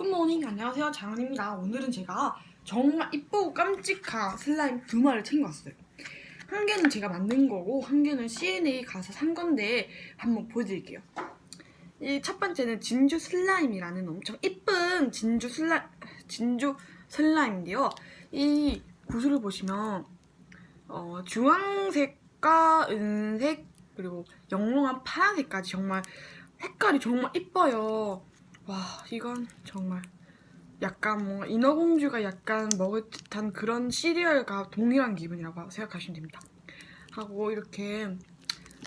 굿모닝 안녕하세요. 장은입니다. 오늘은 제가 정말 이쁘고 깜찍한 슬라임 두 마리를 챙겨왔어요. 한 개는 제가 만든 거고 한 개는 C&A 가서 산 건데 한번 보여드릴게요. 이 첫 번째는 진주 슬라임이라는 엄청 이쁜 진주 슬라 진주 슬라임인데요. 이 구슬을 보시면 어, 주황색과 은색 그리고 영롱한 파란색까지 정말 색깔이 정말 이뻐요 와 이건 정말 약간 뭔가 인어공주가 약간 먹을 듯한 그런 시리얼과 동일한 기분이라고 생각하시면 됩니다. 하고 이렇게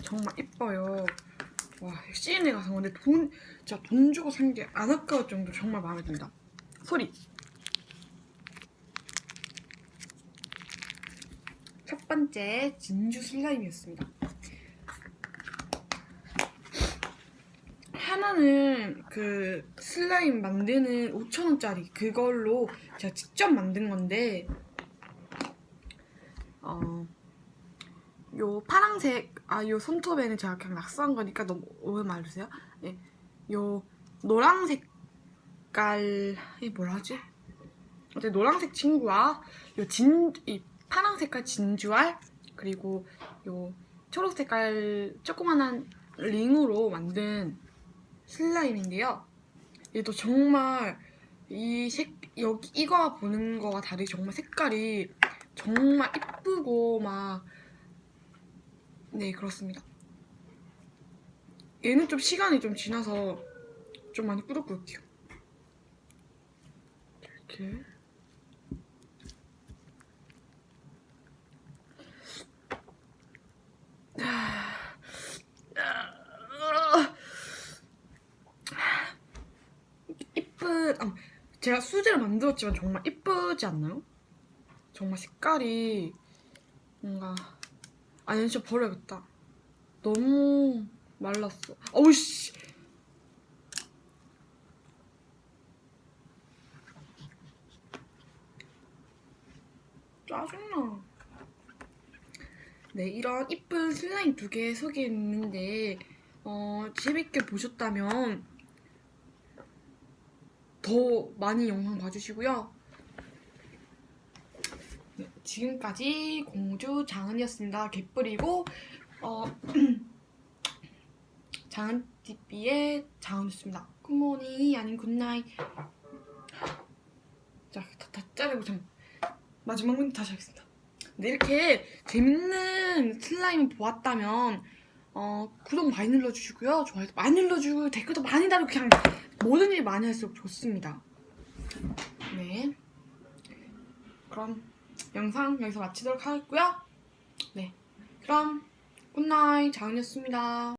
정말 이뻐요. 와 C&A 가서 근데 돈 진짜 돈 주고 산 게 안 아까울 정도 정말 마음에 든다. 소리. 첫 번째 진주 슬라임이었습니다. 하나는 그 슬라임 만드는 5천원짜리 그걸로 제가 직접 만든 건데 어, 요 파랑색 아 요 손톱에는 제가 그냥 낙서한 거니까 너무 오해 말주세요 예, 요 노랑 색깔 이 뭐라 하지? 어때 노란색 친구와 요 진 이 파랑 색깔 진주알 그리고 요 초록 색깔 조그만한 링으로 만든 슬라임인데요. 얘도 정말 이 색 여기 이거 보는 거와 다르게 정말 색깔이 정말 이쁘고 막 네 그렇습니다. 얘는 좀 시간이 좀 지나서 좀 많이 꾸덕꾸덕해요. 이렇게 이쁜 아, 제가 수제를 만들었지만 정말 이쁘지 않나요? 정말 색깔이 뭔가 아니 진짜 버려야겠다. 너무 말랐어. 어우씨! 짜증나. 네 이런 이쁜 슬라임 두 개 소개했는데 어, 재밌게 보셨다면 더 많이 영상 봐주시고요. 네, 지금까지 공주 장은이었습니다. 개뿔이고 어, 장은 TV의 장은이었습니다. 굿모닝 아닌 굿나잇. 자, 다, 다 자르고 참 마지막 멘트 다시 하겠습니다. 네, 이렇게 재밌는 슬라임을 보았다면 어, 구독 많이 눌러주시고요. 좋아요도 많이 눌러주고 댓글도 많이 달고 그냥 모든 일 많이 할수록 좋습니다. 네. 그럼 영상 여기서 마치도록 하겠고요. 네. 그럼 굿나잇 장은이었습니다.